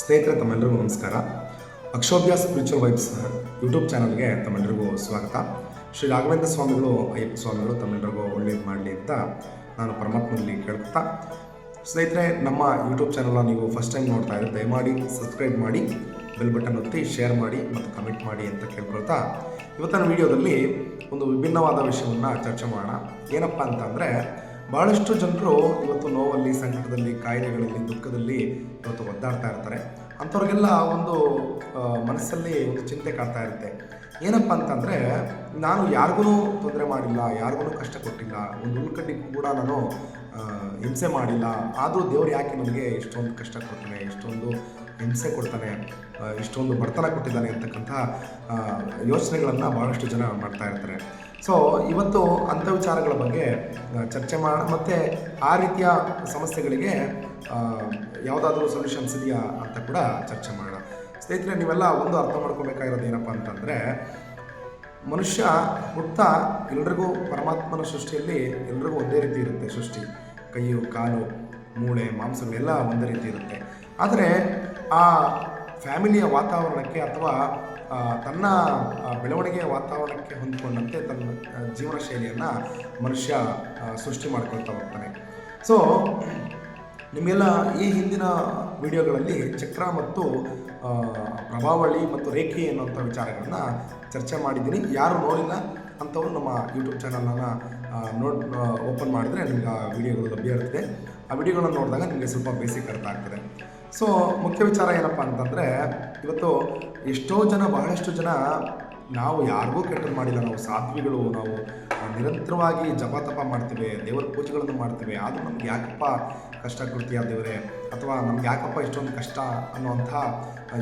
ಸ್ನೇಹಿತರೆ ತಮ್ಮೆಲ್ಲರಿಗೂ ನಮಸ್ಕಾರ. ಅಕ್ಷೋಭ್ಯ ಸ್ಪಿರಿಚುವಲ್ ವೈಬ್ಸ್ ಯೂಟ್ಯೂಬ್ ಚಾನಲ್ಗೆ ತಮ್ಮೆಲ್ಲರಿಗೂ ಸ್ವಾಗತ. ಶ್ರೀ ರಾಘವೇಂದ್ರ ಸ್ವಾಮಿಗಳು, ಅಯ್ಯಪ್ಪ ಸ್ವಾಮಿಗಳು ತಮ್ಮೆಲ್ಲರಿಗೂ ಒಳ್ಳೇದು ಮಾಡಲಿ ಅಂತ ನಾನು ಪರಮಾತ್ಮನಲ್ಲಿ ಕೇಳ್ಕೊತಾ ಸ್ನೇಹಿತರೆ, ನಮ್ಮ ಯೂಟ್ಯೂಬ್ ಚಾನಲ್ನ ನೀವು ಫಸ್ಟ್ ಟೈಮ್ ನೋಡ್ತಾ ಇದ್ದರೆ ದಯಮಾಡಿ ಸಬ್ಸ್ಕ್ರೈಬ್ ಮಾಡಿ ಬೆಲ್ ಬಟನ್ ಒತ್ತಿ ಶೇರ್ ಮಾಡಿ ಮತ್ತು ಕಮೆಂಟ್ ಮಾಡಿ ಅಂತ ಕೇಳ್ಕೊಳ್ತಾ. ಇವತ್ತಿನ ವಿಡಿಯೋದಲ್ಲಿ ಒಂದು ವಿಭಿನ್ನವಾದ ವಿಷಯವನ್ನು ಚರ್ಚೆ ಮಾಡೋಣ. ಏನಪ್ಪ ಅಂತ ಅಂದರೆ ಭಾಳಷ್ಟು ಜನರು ಇವತ್ತು ನೋವಲ್ಲಿ, ಸಂಕಟದಲ್ಲಿ, ಕಾಯಿಲೆಗಳಲ್ಲಿ, ದುಃಖದಲ್ಲಿ ಇವತ್ತು ಒದ್ದಾಡ್ತಾ ಇರ್ತಾರೆ. ಅಂಥವ್ರಿಗೆಲ್ಲ ಒಂದು ಮನಸ್ಸಲ್ಲಿ ಒಂದು ಚಿಂತೆ ಕಾಡ್ತಾ ಇರುತ್ತೆ. ಏನಪ್ಪ ಅಂತಂದರೆ, ನಾನು ಯಾರಿಗೂ ತೊಂದರೆ ಮಾಡಿಲ್ಲ, ಯಾರಿಗೂ ಕಷ್ಟ ಕೊಟ್ಟಿಲ್ಲ, ಒಂದು ಉಳ್ಕಡ್ಡಿಗೂ ಕೂಡ ನಾನು ಹಿಂಸೆ ಮಾಡಿಲ್ಲ, ಆದರೂ ದೇವ್ರು ಯಾಕೆ ನನಗೆ ಇಷ್ಟೊಂದು ಕಷ್ಟ ಕೊಡ್ತಾನೆ, ಇಷ್ಟೊಂದು ಹಿಂಸೆ ಕೊಡ್ತಾನೆ ಇಷ್ಟೊಂದು ಬಡತನ ಕೊಟ್ಟಿದ್ದಾನೆ ಅಂತಕ್ಕಂಥ ಯೋಚನೆಗಳನ್ನು ಭಾಳಷ್ಟು ಜನ ಮಾಡ್ತಾ ಇರ್ತಾರೆ. ಸೊ ಇವತ್ತು ಅಂಥ ವಿಚಾರಗಳ ಬಗ್ಗೆ ಚರ್ಚೆ ಮಾಡೋಣ ಮತ್ತು ಆ ರೀತಿಯ ಸಮಸ್ಯೆಗಳಿಗೆ ಯಾವುದಾದ್ರೂ ಸೊಲ್ಯೂಷನ್ಸ್ ಇದೆಯಾ ಅಂತ ಕೂಡ ಚರ್ಚೆ ಮಾಡೋಣ. ಸ್ನೇಹಿತರೆ, ನೀವೆಲ್ಲ ಒಂದು ಅರ್ಥ ಮಾಡ್ಕೋಬೇಕಾಗಿರೋದು ಏನಪ್ಪ ಅಂತಂದರೆ, ಮನುಷ್ಯ ಹುಟ್ಟ ಎಲ್ರಿಗೂ ಪರಮಾತ್ಮನ ಸೃಷ್ಟಿಯಲ್ಲಿ ಎಲ್ರಿಗೂ ಒಂದೇ ರೀತಿ ಇರುತ್ತೆ ಸೃಷ್ಟಿ. ಕೈಯು, ಕಾಲು, ಮೂಳೆ ಮಾಂಸಗಳೆಲ್ಲ ಒಂದೇ ರೀತಿ ಇರುತ್ತೆ. ಆದರೆ ಆ ಫ್ಯಾಮಿಲಿಯ ವಾತಾವರಣಕ್ಕೆ ಅಥವಾ ತನ್ನ ಬೆಳವಣಿಗೆಯ ವಾತಾವರಣಕ್ಕೆ ಹೊಂದಿಕೊಂಡಂತೆ ತನ್ನ ಜೀವನ ಶೈಲಿಯನ್ನು ಮನುಷ್ಯ ಸೃಷ್ಟಿ ಮಾಡ್ಕೊಳ್ತಾ ಹೋಗ್ತಾನೆ. ಸೊ ನಿಮಗೆಲ್ಲ ಈ ಹಿಂದಿನ ವಿಡಿಯೋಗಳಲ್ಲಿ ಚಕ್ರ ಮತ್ತು ಪ್ರಭಾವಳಿ ಮತ್ತು ರೇಖೆ ಅನ್ನುವಂಥ ವಿಚಾರಗಳನ್ನು ಚರ್ಚೆ ಮಾಡಿದ್ದೀನಿ. ಯಾರು ನೋಡಿಲ್ಲ ಅಂಥವ್ರು ನಮ್ಮ ಯೂಟ್ಯೂಬ್ ಚಾನಲನ್ನು ನೋಡ್ ಓಪನ್ ಮಾಡಿದ್ರೆ ನಿಮ್ಗೆ ಆ ವಿಡಿಯೋಗಳು ಲಭ್ಯ ಇರ್ತದೆ ಆ ವಿಡಿಯೋಗಳನ್ನು ನೋಡಿದಾಗ ನಿಮಗೆ ಸ್ವಲ್ಪ ಬೇಸಿಕ್ ಅರ್ಥ ಆಗ್ತದೆ. ಸೊ ಮುಖ್ಯ ವಿಚಾರ ಏನಪ್ಪ ಅಂತಂದರೆ, ಇವತ್ತು ಎಷ್ಟೋ ಜನ, ಬಹಳಷ್ಟು ಜನ ನಾವು ಯಾರಿಗೂ ಕೆಟ್ಟದ್ದು ಮಾಡಿಲ್ಲ. ನಾವು ಸಾಧ್ವಿಗಳು ನಾವು ನಿರಂತರವಾಗಿ ಜಪ ತಪ ಮಾಡ್ತೇವೆ, ದೇವರ ಪೂಜೆಗಳನ್ನು ಮಾಡ್ತೀವಿ. ಆದರೂ ನಮ್ಗೆ ಯಾಕಪ್ಪ ಕಷ್ಟ ಕೊಡ್ತೀಯ ದೇವರೇ? ಅಥವಾ ನಮ್ಗೆ ಯಾಕಪ್ಪ ಇಷ್ಟೊಂದು ಕಷ್ಟ ಅನ್ನುವಂಥ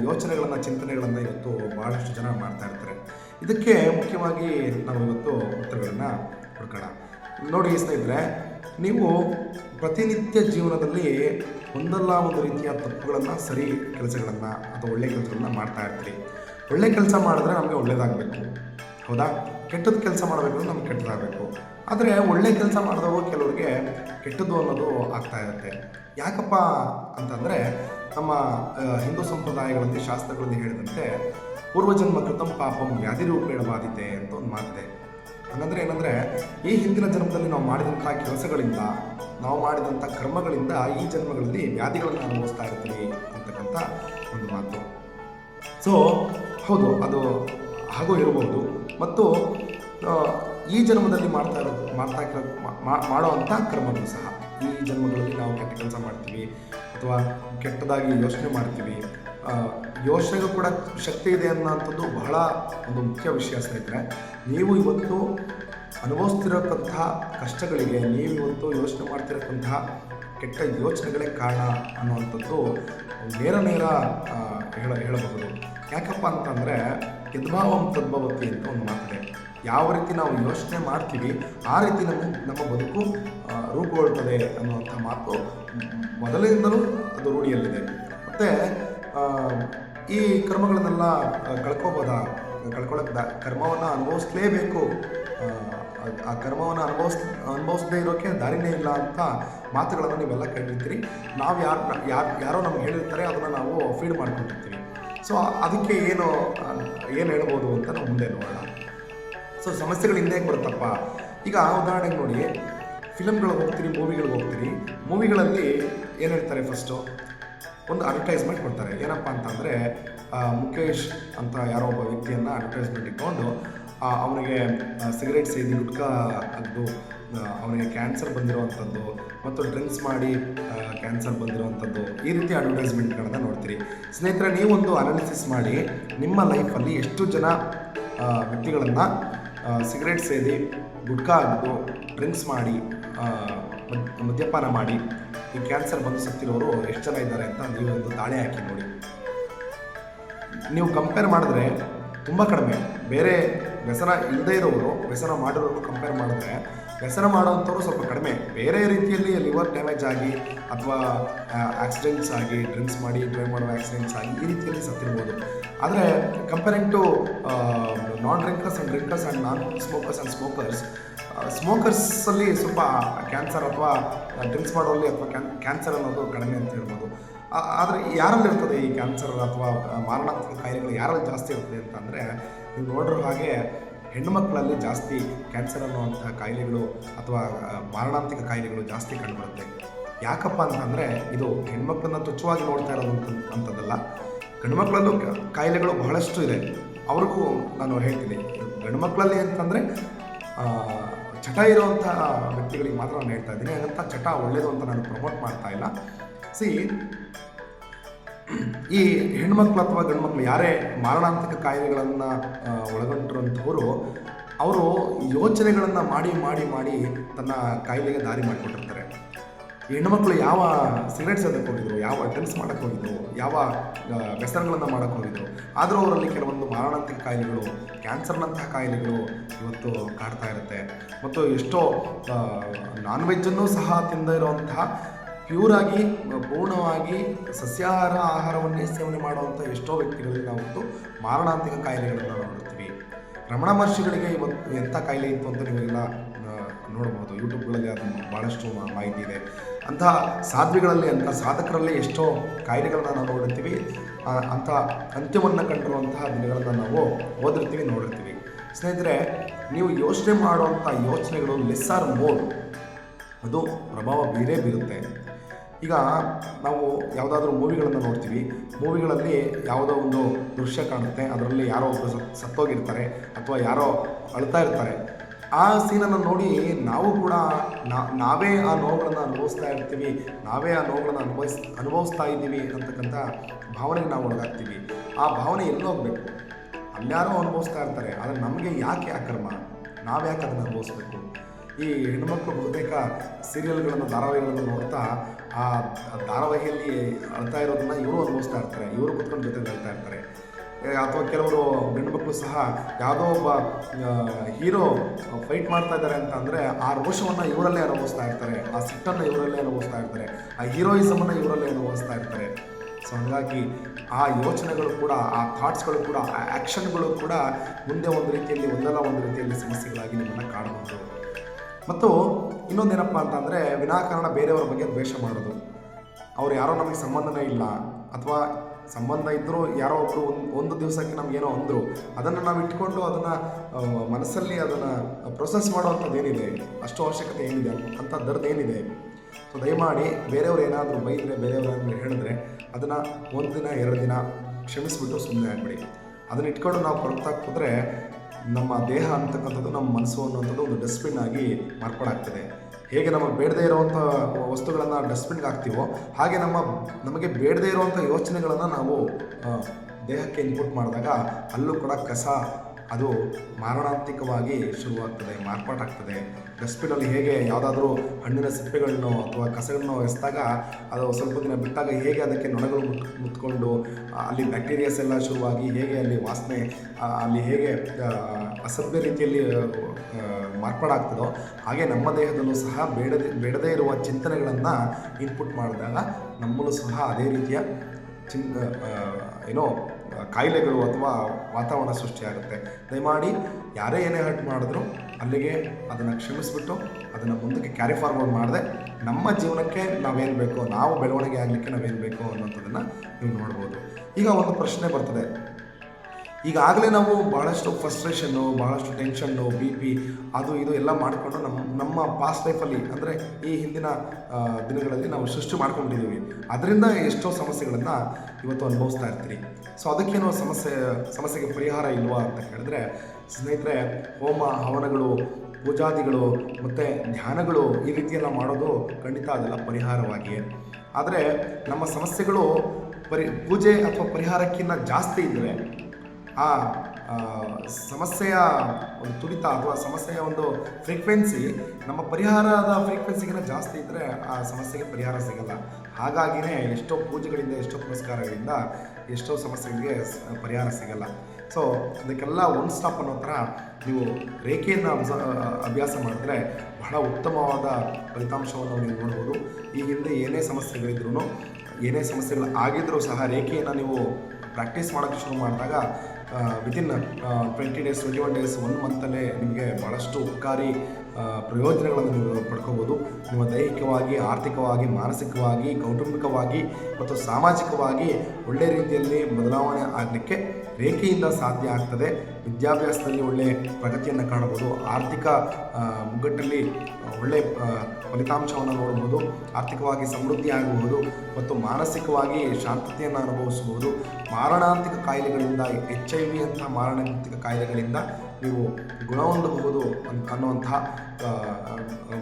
ಯೋಚನೆಗಳನ್ನು, ಚಿಂತನೆಗಳನ್ನು ಇವತ್ತು ಬಹಳಷ್ಟು ಜನ ಮಾಡ್ತಾ ಇರ್ತಾರೆ. ಇದಕ್ಕೆ ಮುಖ್ಯವಾಗಿ ನಾವು ಇವತ್ತು ಉತ್ತರಗಳನ್ನು ಹುಡ್ಕೋಣ. ನೋಡಿ ಸ್ನೇಹಿತರೆ, ನೀವು ಪ್ರತಿನಿತ್ಯ ಜೀವನದಲ್ಲಿ ಒಂದಲ್ಲ ಒಂದು ರೀತಿಯ ತಪ್ಪುಗಳನ್ನು, ಸರಿ ಕೆಲಸಗಳನ್ನು ಅಥವಾ ಒಳ್ಳೆಯ ಕೆಲಸಗಳನ್ನ ಮಾಡ್ತಾ ಇರ್ತೀರಿ. ಒಳ್ಳೆ ಕೆಲಸ ಮಾಡಿದ್ರೆ ನಮಗೆ ಒಳ್ಳೇದಾಗಬೇಕು. ಹೌದಾ? ಕೆಟ್ಟದ್ದು ಕೆಲಸ ಮಾಡಬೇಕು ಅಂದ್ರೆ ನಮ್ಗೆ ಕೆಟ್ಟದಾಗಬೇಕು. ಆದರೆ ಒಳ್ಳೆ ಕೆಲಸ ಮಾಡಿದವರು ಕೆಲವರಿಗೆ ಕೆಟ್ಟದ್ದು ಅನ್ನೋದು ಆಗ್ತಾ ಇರುತ್ತೆ. ಯಾಕಪ್ಪ ಅಂತಂದರೆ ನಮ್ಮ ಹಿಂದೂ ಸಂಪ್ರದಾಯಗಳಲ್ಲಿ, ಶಾಸ್ತ್ರಗಳಲ್ಲಿ ಹೇಳಿದಂತೆ ಪೂರ್ವಜನ್ಮ ಕೃತಂ ಪಾಪಂ ವ್ಯಾಧಿ ರೂಪೇಣ ಬಾಧಿತೆ ಅಂತ ಒಂದು ಮಾತಿದೆ. ಹಂಗಂದ್ರೆ ಏನಂದರೆ, ಈ ಹಿಂದಿನ ಜನ್ಮದಲ್ಲಿ ನಾವು ಮಾಡಿದಂಥ ಕೆಲಸಗಳಿಂದ ನಾವು ಮಾಡಿದಂಥ ಕರ್ಮಗಳಿಂದ ಈ ಜನ್ಮಗಳಲ್ಲಿ ವ್ಯಾಧಿಗಳನ್ನು ಅನುಭವಿಸ್ತಾ ಇರ್ತೀವಿ ಅಂತಕ್ಕಂಥ ಒಂದು ಮಾತು. ಸೊ ಹೌದು, ಅದು ಹಾಗೂ ಇರಬಹುದು ಮತ್ತು ಈ ಜನ್ಮದಲ್ಲಿ ಮಾಡ್ತಾ ಇರೋದು ಮಾಡ್ತಾ ಇರೋ ಮಾಡುವಂಥ ಕರ್ಮಗಳು ಸಹ. ಈ ಜನ್ಮಗಳಲ್ಲಿ ನಾವು ಕೆಟ್ಟ ಕೆಲಸ ಮಾಡ್ತೀವಿ, ಅಥವಾ ಕೆಟ್ಟದಾಗಿ ಯೋಚನೆ ಮಾಡ್ತೀವಿ. ಯೋಚನೆಗೂ ಕೂಡ ಶಕ್ತಿ ಇದೆ ಅನ್ನೋಂಥದ್ದು ಬಹಳ ಒಂದು ಮುಖ್ಯ ವಿಷಯ ಸ್ನೇಹಿತರೆ. ನೀವು ಇವತ್ತು ಅನುಭವಿಸ್ತಿರೋಕ್ಕಂತಹ ಕಷ್ಟಗಳಿಗೆ ನೀವು ಇವತ್ತು ಯೋಚನೆ ಮಾಡ್ತಿರತಕ್ಕಂತಹ ಕೆಟ್ಟ ಯೋಚನೆಗಳೇ ಕಾರಣ ಅನ್ನುವಂಥದ್ದು ನೇರ ನೇರ ಹೇಳ, ಹೇಳಬಹುದು. ಯಾಕಪ್ಪ ಅಂತಂದರೆ ಯದ್ಭಾವಂ ತದ್ಭವತಿ ಅಂತ ಒಂದು ಮಾತಿದೆ. ಯಾವ ರೀತಿ ನಾವು ಯೋಚನೆ ಮಾಡ್ತೀವಿ, ಆ ರೀತಿ ನಮ್ಮ ನಮ್ಮ ಬದುಕು ರೂಪುಗೊಳ್ತದೆ ಅನ್ನುವಂಥ ಮಾತು ಮೊದಲಿಂದಲೂ ಅದು ರೂಢಿಯಲ್ಲಿದೆ. ಮತ್ತು ಈ ಕರ್ಮಗಳನ್ನೆಲ್ಲ ಕಳ್ಕೊಬೋದಾ? ಕಳ್ಕೊಳ್ಳೋಕೆ ಕರ್ಮವನ್ನು ಅನುಭವಿಸ್ಲೇಬೇಕು. ಆ, ಕರ್ಮವನ್ನ ಆ ಅನುಭವಿಸ್ ಅನುಭವಿಸದೇ ಇರೋಕ್ಕೆ ದಾರಿನೇ ಇಲ್ಲ ಅಂತ ಮಾತುಗಳನ್ನು ನೀವೆಲ್ಲ ಕೇಳಿರ್ತೀರಿ. ನಾವು ಯಾರು ಯಾರು ಯಾರೋ ನಮ್ಗೆ ಹೇಳಿರ್ತಾರೆ ಅದನ್ನು ನಾವು ಫೀಡ್ ಮಾಡ್ಕೊಂಡಿರ್ತೀವಿ. ಸೊ ಅದಕ್ಕೆ ಏನು ಆ, ಏನು ಹೇಳ್ಬೋದು ಅಂತ ನಾವು ಮುಂದೆ ನೋಡೋಣ. ಸೊ ಸಮಸ್ಯೆಗಳು ಹಿಂದೆ ಬರುತ್ತಪ್ಪ. ಈಗ ಉದಾಹರಣೆಗೆ ನೋಡಿ ಫಿಲಮ್ಗಳಿಗೆ ಹೋಗ್ತೀರಿ ಮೂವಿಗಳಿಗೆ ಹೋಗ್ತೀರಿ. ಮೂವಿಗಳಲ್ಲಿ ಏನು ಹೇಳ್ತಾರೆ ಫಸ್ಟು ಒಂದು ಅಡ್ವರ್ಟೈಸ್ಮೆಂಟ್ ಕೊಡ್ತಾರೆ. ಏನಪ್ಪ ಅಂತಂದರೆ ಮುಖೇಶ್ ಅಂತ ಯಾರೋ ಒಬ್ಬ ವ್ಯಕ್ತಿಯನ್ನು ಅಡ್ವರ್ಟೈಸ್ಮೆಂಟ್ ಇಟ್ಕೊಂಡು ಅವನಿಗೆ ಸಿಗರೇಟ್ ಸೇದಿ ಗುಟ್ಕ ಅದು ಅವನಿಗೆ ಕ್ಯಾನ್ಸರ್ ಬಂದಿರುವಂಥದ್ದು ಮತ್ತು ಡ್ರಿಂಕ್ಸ್ ಮಾಡಿ ಕ್ಯಾನ್ಸರ್ ಬಂದಿರುವಂಥದ್ದು ಈ ರೀತಿ ಅಡ್ವರ್ಟೈಸ್ಮೆಂಟ್ಗಳನ್ನು ನೋಡ್ತೀರಿ. ಸ್ನೇಹಿತರೆ, ನೀವೊಂದು ಅನಾಲಿಸಿಸ್ ಮಾಡಿ ನಿಮ್ಮ ಲೈಫಲ್ಲಿ ಎಷ್ಟು ಜನ ವ್ಯಕ್ತಿಗಳನ್ನು ಸಿಗರೇಟ್ ಸೇದಿ ಗುಟ್ಕಾ ಅದ್ದು ಡ್ರಿಂಕ್ಸ್ ಮಾಡಿ ಮದ್ಯಪಾನ ಮಾಡಿ ಈ ಕ್ಯಾನ್ಸರ್ ಬಂದು ಸತ್ತಿರೋರು ಎಷ್ಟು ಜನ ಇದ್ದಾರೆ ಅಂತ ನೀವು ಒಂದು ತಾಳೆ ಹಾಕಿ ನೋಡಿ. ನೀವು ಕಂಪೇರ್ ಮಾಡಿದ್ರೆ ತುಂಬ ಕಡಿಮೆ. ಬೇರೆ ವ್ಯಸನ ಇಲ್ಲದೇ ಇರೋರು ವ್ಯಸನ ಮಾಡಿರೋರು ಕಂಪೇರ್ ಮಾಡಿದ್ರೆ ವ್ಯಸನ ಮಾಡುವಂಥವ್ರು ಸ್ವಲ್ಪ ಕಡಿಮೆ. ಬೇರೆ ರೀತಿಯಲ್ಲಿ ಲಿವರ್ ಡ್ಯಾಮೇಜ್ ಆಗಿ ಅಥವಾ ಆಕ್ಸಿಡೆಂಟ್ಸ್ ಆಗಿ, ಡ್ರಿಂಕ್ಸ್ ಮಾಡಿ ಡ್ರೈವ್ ಮಾಡೋ ಆಕ್ಸಿಡೆಂಟ್ಸ್ ಆಗಿ ಈ ರೀತಿಯಲ್ಲಿ ಸತ್ತಿರ್ಬೋದು. ಆದರೆ comparing to non drinkers and drinkers and non smokers and smokers ಸ್ಮೋಕರ್ಸಲ್ಲಿ ಸ್ವಲ್ಪ ಕ್ಯಾನ್ಸರ್ ಅಥವಾ ಡ್ರಿಂಕ್ಸ್ ಮಾಡೋಲ್ಲಿ ಅಥವಾ ಕ್ಯಾನ್ ಕ್ಯಾನ್ಸರ್ ಅನ್ನೋದು ಕಡಿಮೆ ಅಂತ ಹೇಳ್ಬೋದು. ಆದರೆ ಯಾರಲ್ಲಿ ಇರ್ತದೆ ಈ ಕ್ಯಾನ್ಸರ್ ಅಥವಾ ಮಾರಣಾತ್ಮಕ ಕಾಯಿಲೆಗಳು ಯಾರಲ್ಲಿ ಜಾಸ್ತಿ ಇರ್ತದೆ ಅಂತಂದರೆ, ನೀವು ನೋಡಿರೋ ಹಾಗೆ ಹೆಣ್ಣುಮಕ್ಕಳಲ್ಲಿ ಜಾಸ್ತಿ ಕ್ಯಾನ್ಸರ್ ಅನ್ನುವಂಥ ಕಾಯಿಲೆಗಳು ಅಥವಾ ಮಾರಣಾಂತಿಕ ಕಾಯಿಲೆಗಳು ಜಾಸ್ತಿ ಕಂಡುಬರುತ್ತೆ. ಯಾಕಪ್ಪ ಅಂತಂದರೆ, ಇದು ಹೆಣ್ಮಕ್ಳನ್ನ ತುಚ್ಛವಾಗಿ ನೋಡ್ತಾ ಇರೋದು ಅಂತ ಅಂಥದ್ದಲ್ಲ ಗಂಡುಮಕ್ಕಳಲ್ಲೂ ಕಾಯಿಲೆಗಳು ಬಹಳಷ್ಟು ಇದೆ. ಅವ್ರಿಗೂ ನಾನು ಹೇಳ್ತೀನಿ. ಗಂಡುಮಕ್ಕಳಲ್ಲಿ ಅಂತಂದರೆ ಚಟ ಇರುವಂಥ ವ್ಯಕ್ತಿಗಳಿಗೆ ಮಾತ್ರ ನಾನು ಹೇಳ್ತಾ ಇದ್ದೀನಿ. ಹಾಗಂತ ಚಟ ಒಳ್ಳೆಯದು ಅಂತ ನಾನು ಪ್ರಮೋಟ್ ಮಾಡ್ತಾ ಇಲ್ಲ. ಸಿ ಈ ಹೆಣ್ಮಕ್ಳು ಅಥವಾ ಗಂಡ್ಮಕ್ಳು ಯಾರೇ ಮಾರಣಾಂತಿಕ ಕಾಯಿಲೆಗಳನ್ನು ಒಳಗೊಂಡಿರುವಂಥವರು ಅವರು ಯೋಚನೆಗಳನ್ನು ಮಾಡಿ ಮಾಡಿ ಮಾಡಿ ತನ್ನ ಕಾಯಿಲೆಗೆ ದಾರಿ ಮಾಡಿಕೊಟ್ಟಿರ್ತಾರೆ. ಹೆಣ್ಮಕ್ಳು ಯಾವ ಸಿಗರೆಟ್ ಸೇದಕ್ಕೆ ಹೋಗಿದ್ರು, ಯಾವ ಡ್ರಿಂಕ್ಸ್ ಮಾಡಕ್ಕೆ ಹೋಗಿದ್ರು, ಯಾವ ವ್ಯಸನಗಳನ್ನು ಮಾಡಕ್ಕೆ ಹೋಗಿದ್ರು, ಆದರೂ ಅವರಲ್ಲಿ ಕೆಲವೊಂದು ಮಾರಣಾಂತಿಕ ಕಾಯಿಲೆಗಳು, ಕ್ಯಾನ್ಸರ್ನಂತಹ ಕಾಯಿಲೆಗಳು ಇವತ್ತು ಕಾಡ್ತಾ ಇರುತ್ತೆ. ಮತ್ತು ಎಷ್ಟೋ ನಾನ್ ವೆಜ್ಜನ್ನು ಸಹ ತಿಂದ ಇರುವಂತಹ ಪ್ಯೂರಾಗಿ, ಪೂರ್ಣವಾಗಿ ಸಸ್ಯಾಹಾರ ಆಹಾರವನ್ನೇ ಸೇವನೆ ಮಾಡುವಂಥ ಎಷ್ಟೋ ವ್ಯಕ್ತಿಗಳಲ್ಲಿ ನಾವು ಇವತ್ತು ಮಾರಣಾಂತಿಕ ಕಾಯಿಲೆಗಳನ್ನು ನಾವು ನೋಡ್ತೀವಿ. ರಮಣ ಮಹರ್ಷಿಗಳಿಗೆ ಇವತ್ತು ಎಂಥ ಕಾಯಿಲೆ ಇತ್ತು ಅಂತ ನೀವೆಲ್ಲ ನೋಡಬಹುದು ಯೂಟ್ಯೂಬ್ಗಳಲ್ಲಿ ಅದು ಭಾಳಷ್ಟು ಮಾಹಿತಿ ಇದೆ. ಅಂತಹ ಸಾಧ್ವಿಗಳಲ್ಲಿ, ಅಂಥ ಸಾಧಕರಲ್ಲಿ ಎಷ್ಟೋ ಕಾಯಿಲೆಗಳನ್ನ ನಾವು ನೋಡಿರ್ತೀವಿ. ಅಂಥ ಅಂತ್ಯವನ್ನು ಕಂಡಿರುವಂತಹ ದಿನಗಳನ್ನು ನಾವು ಓದಿರ್ತೀವಿ, ನೋಡಿರ್ತೀವಿ. ಸ್ನೇಹಿತರೆ, ನೀವು ಯೋಚನೆ ಮಾಡುವಂಥ ಯೋಚನೆಗಳು ಲೆಸ್ ಆರ್ ಮೋರ್. ಅದು ಪ್ರಭಾವ ಬೀರೇ ಬೀರುತ್ತೆ. ಈಗ ನಾವು ಯಾವುದಾದ್ರೂ ಮೂವಿಗಳನ್ನು ನೋಡ್ತೀವಿ. ಮೂವಿಗಳಲ್ಲಿ ಯಾವುದೋ ಒಂದು ದೃಶ್ಯ ಕಾಣುತ್ತೆ. ಅದರಲ್ಲಿ ಯಾರೋ ಒಬ್ಬರು ಸತ್, ಸತ್ತೋಗಿರ್ತಾರೆ ಅಥವಾ ಯಾರೋ ಅಳ್ತಾ ಇರ್ತಾರೆ. ಆ ಸೀನನ್ನು ನೋಡಿ ನಾವು ಕೂಡ ನಾವೇ ಆ ನೋವುಗಳನ್ನು ಅನುಭವಿಸ್ತಾ ಇರ್ತೀವಿ. ನಾವೇ ಆ ನೋವುಗಳನ್ನು ಅನುಭವಿಸ್, ಅನುಭವಿಸ್ತಾ ಇದ್ದೀವಿ ಅಂತಕ್ಕಂಥ ಭಾವನೆಗೆ ನಾವು ಒಳಗಾಗ್ತೀವಿ. ಆ ಭಾವನೆ ಎಲ್ಲೋ ಹೋಗ್ಬೇಕು ಅಲ್ಯಾರೋ ಅನುಭವಿಸ್ತಾ ಇರ್ತಾರೆ. ಆದರೆ ನಮಗೆ ಯಾಕೆ ಆ ಕರ್ಮ ನಾವು ಯಾಕೆ ಅದನ್ನು ಅನುಭವಿಸ್ಬೇಕು? ಈ ಹೆಣ್ಮಕ್ಳು ಬಹುತೇಕ ಸೀರಿಯಲ್ಗಳನ್ನು, ಧಾರಾವಾಹಿಗಳನ್ನು ನೋಡ್ತಾ ಆ ಧಾರಾವಾಹಿಯಲ್ಲಿ ಅಳ್ತಾ ಇರೋದನ್ನ ಇವರು ಅನುಭವಿಸ್ತಾ ಇರ್ತಾರೆ. ಇವರು ಕುತ್ಕೊಂಡು ಜೊತೆ ಹೇಳ್ತಾ ಇರ್ತಾರೆ. ಅಥವಾ ಕೆಲವರು ಗಂಡುಮಕ್ಕಳು ಸಹ ಯಾವುದೋ ಒಬ್ಬ ಹೀರೋ ಫೈಟ್ ಮಾಡ್ತಾ ಇದ್ದಾರೆ ಅಂತ ಅಂದರೆ ಆ ರೋಷವನ್ನು ಇವರಲ್ಲೇ ಅನುಭವಿಸ್ತಾ ಇರ್ತಾರೆ. ಆ ಸಿಟ್ಟನ್ನು ಇವರಲ್ಲೇ ಅನುಭವಿಸ್ತಾ ಇರ್ತಾರೆ. ಆ ಹೀರೋಯಿಸಮನ್ನು ಇವರಲ್ಲೇ ಅನುಭವಿಸ್ತಾ ಇರ್ತಾರೆ. ಸೊ, ಹಾಗಾಗಿ ಆ ಯೋಚನೆಗಳು ಕೂಡ, ಆ ಥಾಟ್ಸ್ಗಳು ಕೂಡ, ಆ ಆ್ಯಕ್ಷನ್ಗಳು ಕೂಡ ಮುಂದೆ ಒಂದು ರೀತಿಯಲ್ಲಿ ಒಂದಲ್ಲ ಒಂದು ರೀತಿಯಲ್ಲಿ ಸಮಸ್ಯೆಗಳಾಗಿ ನಿಮ್ಮನ್ನು ಕಾಡಬಹುದು ಮತ್ತು ಇನ್ನೊಂದೇನಪ್ಪ ಅಂತಂದರೆ ವಿನಾಕಾರಣ ಬೇರೆಯವರ ಬಗ್ಗೆ ದ್ವೇಷ ಮಾಡೋದು. ಅವ್ರು ಯಾರೋ ನಮಗೆ ಸಂಬಂಧನೇ ಇಲ್ಲ, ಅಥವಾ ಸಂಬಂಧ ಇದ್ದರೂ ಯಾರೋ ಒಬ್ಬರು ಒಂದು ಒಂದು ದಿವಸಕ್ಕೆ ನಮಗೇನೋ ಅಂದರು, ಅದನ್ನು ನಾವು ಇಟ್ಕೊಂಡು ಅದನ್ನು ಮನಸ್ಸಲ್ಲಿ ಅದನ್ನು ಪ್ರೊಸೆಸ್ ಮಾಡುವಂಥದ್ದು ಏನಿದೆ ಅಷ್ಟು ಅವಶ್ಯಕತೆ ಏನಿದೆ ಅಂಥದ್ದರದ್ದು ಏನಿದೆ ಸೊ ದಯಮಾಡಿ ಬೇರೆಯವ್ರು ಏನಾದರೂ ಬೈದರೆ ಬೇರೆಯವ್ರು ಏನಾದರೂ ಹೇಳಿದ್ರೆ ಅದನ್ನು ಒಂದು ದಿನ, ಎರಡು ದಿನ ಕ್ಷಮಿಸ್ಬಿಟ್ಟು ಸುಮ್ಮನೆ ಆಗ್ಬಿಡಿ. ಅದನ್ನ ಇಟ್ಕೊಂಡು ನಾವು ಕೊಡ್ತಾ ಕೂತ್ರೆ ನಮ್ಮ ದೇಹ ಅಂತಕ್ಕಂಥದ್ದು, ನಮ್ಮ ಮನಸ್ಸು ಅನ್ನುವಂಥದ್ದು ಒಂದು ಡಸ್ಟ್ಬಿನ್ ಆಗಿ ಮಾರ್ಪಾಡಾಗ್ತದೆ. ಹೇಗೆ ನಮಗೆ ಬೇಡದೇ ಇರುವಂಥ ವಸ್ತುಗಳನ್ನು ಡಸ್ಟ್ಬಿನ್ಗೆ ಹಾಕ್ತೀವೋ, ಹಾಗೆ ನಮ್ಮ, ನಮಗೆ ಬೇಡದೇ ಇರುವಂಥ ಯೋಚನೆಗಳನ್ನು ನಾವು ದೇಹಕ್ಕೆ ಇನ್ಪುಟ್ ಮಾಡಿದಾಗ ಅಲ್ಲೂ ಕೂಡ ಕಸ ಅದು ಮಾರಣಾಂತಿಕವಾಗಿ ಶುರುವಾಗ್ತದೆ ಮಾರ್ಪಾಟಾಗ್ತದೆ ಡಸ್ಟ್ಬಿನಲ್ಲಿ ಹೇಗೆ ಯಾವುದಾದ್ರೂ ಹಣ್ಣಿನ ಸಿಪ್ಪೆಗಳನ್ನು ಅಥವಾ ಕಸಗಳನ್ನು ಎಸೆದಾಗ ಅದು ಸ್ವಲ್ಪ ದಿನ ಬಿಟ್ಟಾಗ ಹೇಗೆ ಅದಕ್ಕೆ ನೊಣಗಳು ಮುತ್ಕೊಂಡು ಅಲ್ಲಿ ಬ್ಯಾಕ್ಟೀರಿಯಾಸ್ ಎಲ್ಲ ಶುರುವಾಗಿ ಹೇಗೆ ಅಲ್ಲಿ ವಾಸನೆ ಅಲ್ಲಿ ಹೇಗೆ ಅಸಭ್ಯ ರೀತಿಯಲ್ಲಿ ಮಾರ್ಪಾಡಾಗ್ತದೋ ಹಾಗೆ ನಮ್ಮ ದೇಹದಲ್ಲೂ ಸಹ ಬೇಡದೆ, ಬೇಡದೇ ಇರುವ ಚಿಂತನೆಗಳನ್ನು ಇನ್ಪುಟ್ ಮಾಡಿದಾಗ ನಮ್ಮಲ್ಲೂ ಸಹ ಅದೇ ರೀತಿಯ ಚಿನ್ ಏನೋ ಕಾಯಿಲೆಗಳು ಅಥವಾ ವಾತಾವರಣ ಸೃಷ್ಟಿಯಾಗುತ್ತೆ. ದಯಮಾಡಿ ಯಾರೇ ಏನೇ ಹರ್ಟ್ ಮಾಡಿದ್ರು ಅಲ್ಲಿಗೆ ಅದನ್ನು ಕ್ಷಮಿಸ್ಬಿಟ್ಟು ಅದನ್ನು ಮುಂದಕ್ಕೆ ಕ್ಯಾರಿ ಫಾರ್ವರ್ಡ್ ಮಾಡದೆ. ನಮ್ಮ ಜೀವನಕ್ಕೆ ನಾವೇನು ಬೇಕೋ, ನಾವು ಬೆಳವಣಿಗೆ ಆಗಲಿಕ್ಕೆ ನಾವೇನು ಬೇಕೋ ಅನ್ನೋಂಥದ್ದನ್ನು ನೀವು ನೋಡ್ಬೋದು. ಈಗ ಒಂದು ಪ್ರಶ್ನೆ ಬರ್ತದೆ. ಈಗಾಗಲೇ ನಾವು ಭಾಳಷ್ಟು ಫ್ರಸ್ಟ್ರೇಷನ್ನು ಭಾಳಷ್ಟು ಟೆನ್ಷನ್ನು ಬಿ ಪಿ ಅದು ಇದು ಎಲ್ಲ ಮಾಡಿಕೊಂಡು ನಮ್ಮ ನಮ್ಮ ಪಾಸ್ಟ್ ಲೈಫಲ್ಲಿ ಅಂದರೆ ಈ ಹಿಂದಿನ ದಿನಗಳಲ್ಲಿ ನಾವು ಸೃಷ್ಟಿ ಮಾಡ್ಕೊಂಡಿದ್ದೀವಿ ಅದರಿಂದ ಎಷ್ಟೋ ಸಮಸ್ಯೆಗಳನ್ನು ಇವತ್ತು ಅನುಭವಿಸ್ತಾ ಇರ್ತೀರಿ. ಸೊ ಅದಕ್ಕೇನು ಸಮಸ್ಯೆ, ಸಮಸ್ಯೆಗೆ ಪರಿಹಾರ ಇಲ್ವಾ ಅಂತ ಹೇಳಿದ್ರೆ ಸ್ನೇಹಿತರೆ, ಹೋಮ, ಹವನಗಳು, ಪೂಜಾದಿಗಳು, ಮತ್ತು ಧ್ಯಾನಗಳು ಈ ರೀತಿಯೆಲ್ಲ ಮಾಡೋದು ಖಂಡಿತ ಅದೆಲ್ಲ ಪರಿಹಾರವಾಗಿಯೇ. ಆದರೆ ನಮ್ಮ ಸಮಸ್ಯೆಗಳು ಪರಿ, ಪೂಜೆ ಅಥವಾ ಪರಿಹಾರಕ್ಕಿಂತ ಜಾಸ್ತಿ ಇದ್ದರೆ ಆ ಸಮಸ್ಯೆಯ ಒಂದು ತುಡಿತ ಅಥವಾ ಸಮಸ್ಯೆಯ ಒಂದು ಫ್ರೀಕ್ವೆನ್ಸಿ ನಮ್ಮ ಪರಿಹಾರದ ಫ್ರೀಕ್ವೆನ್ಸಿಗಿಂತ ಜಾಸ್ತಿ ಇದ್ದರೆ ಆ ಸಮಸ್ಯೆಗೆ ಪರಿಹಾರ ಸಿಗಲ್ಲ. ಹಾಗಾಗಿಯೇ ಎಷ್ಟೋ ಪೂಜೆಗಳಿಂದ, ಎಷ್ಟೋ ಪುರಸ್ಕಾರಗಳಿಂದ ಎಷ್ಟೋ ಸಮಸ್ಯೆಗಳಿಗೆ ಪರಿಹಾರ ಸಿಗಲ್ಲ. ಸೊ ಅದಕ್ಕೆಲ್ಲ ಒನ್ ಸ್ಟಾಪ್ ಅನ್ನೋ ಥರ ನೀವು ರೇಖೆಯನ್ನು ಅಭ್ಯಾಸ ಮಾಡಿದ್ರೆ ಬಹಳ ಉತ್ತಮವಾದ ಫಲಿತಾಂಶವನ್ನು ನೀವು ನೋಡ್ಬೋದು. ಈ ಹಿಂದೆ ಏನೇ ಸಮಸ್ಯೆಗಳಿದ್ರೂ ಏನೇ ಸಮಸ್ಯೆಗಳು ಆಗಿದ್ರೂ ಸಹ ರೇಖೆಯನ್ನು ನೀವು ಪ್ರಾಕ್ಟೀಸ್ ಮಾಡೋಕ್ಕೆ ಶುರು ಮಾಡಿದಾಗ within twenty days twenty one days one ಮಂತಲ್ಲೇ ನಿಮಗೆ ಭಾಳಷ್ಟು ಉಪಕಾರಿ ಪ್ರಯೋಜನಗಳನ್ನು ನೀವು ಪಡ್ಕೋಬೋದು. ನಿಮ್ಮ ದೈಹಿಕವಾಗಿ, ಆರ್ಥಿಕವಾಗಿ, ಮಾನಸಿಕವಾಗಿ, ಕೌಟುಂಬಿಕವಾಗಿ ಮತ್ತು ಸಾಮಾಜಿಕವಾಗಿ ಒಳ್ಳೆಯ ರೀತಿಯಲ್ಲಿ ಬದಲಾವಣೆ ಆಗಲಿಕ್ಕೆ ರೇಖೆಯಿಂದ ಸಾಧ್ಯ ಆಗ್ತದೆ. ವಿದ್ಯಾಭ್ಯಾಸದಲ್ಲಿ ಒಳ್ಳೆಯ ಪ್ರಗತಿಯನ್ನು ಕಾಣಬಹುದು. ಆರ್ಥಿಕ ಮುಗ್ಗಟ್ಟಲ್ಲಿ ಒಳ್ಳೆಯ ಫಲಿತಾಂಶವನ್ನು ನೋಡಬಹುದು. ಆರ್ಥಿಕವಾಗಿ ಸಮೃದ್ಧಿ ಆಗಬಹುದು ಮತ್ತು ಮಾನಸಿಕವಾಗಿ ಶಾಂತತೆಯನ್ನು ಅನುಭವಿಸಬಹುದು. ಮಾರಣಾಂತಿಕ ಕಾಯಿಲೆಗಳಿಂದ ಎಚ್ ಐ ವಿ ಅಂತಹ ಮಾರಣಾಂತಿಕ ಕಾಯಿಲೆಗಳಿಂದ ನೀವು ಗುಣ ಹೊಂದಬಹುದು ಅನ್ನುವಂತಹ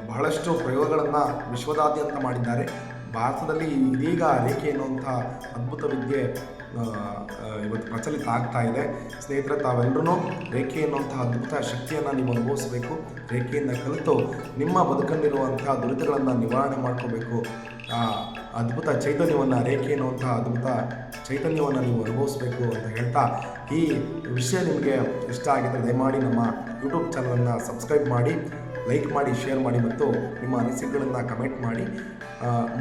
ಬಹಳಷ್ಟು ಪ್ರಯೋಗಗಳನ್ನು ವಿಶ್ವದಾದ್ಯಂತ ಮಾಡಿದ್ದಾರೆ. ಭಾರತದಲ್ಲಿ ಇದೀಗ ರೇಖೆ ಎನ್ನುವಂಥ ಅದ್ಭುತ ವಿದ್ಯೆ ಇವತ್ತು ಪ್ರಚಲಿತ ಆಗ್ತಾ ಇದೆ. ಸ್ನೇಹಿತರೆ ತಾವೆಲ್ಲರೂ ರೇಖೆ ಎನ್ನುವಂಥ ಅದ್ಭುತ ಶಕ್ತಿಯನ್ನು ನೀವು ಅನುಭವಿಸಬೇಕು. ರೇಖೆಯಿಂದ ಕಲಿತು ನಿಮ್ಮ ಬದುಕಲ್ಲಿರುವಂಥ ದುರಿತಗಳನ್ನು ನಿವಾರಣೆ ಮಾಡ್ಕೋಬೇಕು. ಆ ಅದ್ಭುತ ಚೈತನ್ಯವನ್ನು, ರೇಖೆ ಎನ್ನುವಂಥ ಅದ್ಭುತ ಚೈತನ್ಯವನ್ನು ನೀವು ಅನುಭವಿಸಬೇಕು ಅಂತ ಹೇಳ್ತಾ ಈ ವಿಷಯ ನಿಮಗೆ ಇಷ್ಟ ಆಗಿದ್ದರೆ ದಯಮಾಡಿ ನಮ್ಮ ಯೂಟ್ಯೂಬ್ ಚಾನಲನ್ನು ಸಬ್ಸ್ಕ್ರೈಬ್ ಮಾಡಿ. ಲೈಕ್ ಮಾಡಿ ಶೇರ್ ಮಾಡಿ ಮತ್ತು ನಿಮ್ಮ ಅನಿಸಿಕೆಗಳನ್ನು ಕಮೆಂಟ್ ಮಾಡಿ.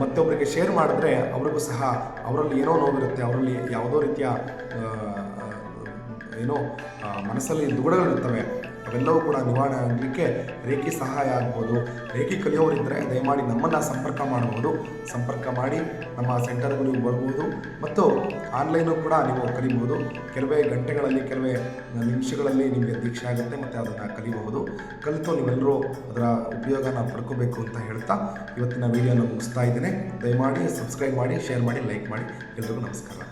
ಮತ್ತೊಬ್ಬರಿಗೆ ಶೇರ್ ಮಾಡಿದ್ರೆ ಅವ್ರಿಗೂ ಸಹ ಅವರಲ್ಲಿ ಏನೋ ನೋವಿರುತ್ತೆ, ಅವರಲ್ಲಿ ಯಾವುದೋ ರೀತಿಯ ಏನೋ ಮನಸ್ಸಲ್ಲಿ ದುಗುಡಗಳಿರ್ತವೆ ಅವೆಲ್ಲವೂ ಕೂಡ ನಿವಾರಣೆ ಆಗಲಿಕ್ಕೆ ರೇಖಿ ಸಹಾಯ ಆಗ್ಬೋದು. ರೇಖಿ ಕಲಿಯೋರಿದ್ದರೆ ದಯಮಾಡಿ ನಮ್ಮನ್ನು ಸಂಪರ್ಕ ಮಾಡಬಹುದು ಸಂಪರ್ಕ ಮಾಡಿ ನಮ್ಮ ಸೆಂಟರ್ಗೂ ನೀವು ಬರ್ಬೋದು. ಮತ್ತು ಆನ್ಲೈನು ಕೂಡ ನೀವು ಕಲಿಬಹುದು ಕೆಲವೇ ಗಂಟೆಗಳಲ್ಲಿ, ಕೆಲವೇ ನಿಮಿಷಗಳಲ್ಲಿ ನಿಮಗೆ ದೀಕ್ಷೆ ಆಗುತ್ತೆ ಮತ್ತು ಅದನ್ನು ಕಲಿಬಹುದು. ಕಲಿತು ನೀವೆಲ್ಲರೂ ಅದರ ಉಪಯೋಗನ ಪಡ್ಕೋಬೇಕು ಅಂತ ಹೇಳ್ತಾ ಇವತ್ತಿನ ವಿಡಿಯೋನ ಮುಗಿಸ್ತಾ ಇದ್ದೀನಿ. ದಯಮಾಡಿ ಸಬ್ಸ್ಕ್ರೈಬ್ ಮಾಡಿ ಶೇರ್ ಮಾಡಿ ಲೈಕ್ ಮಾಡಿ. ಎಲ್ರಿಗೂ ನಮಸ್ಕಾರ.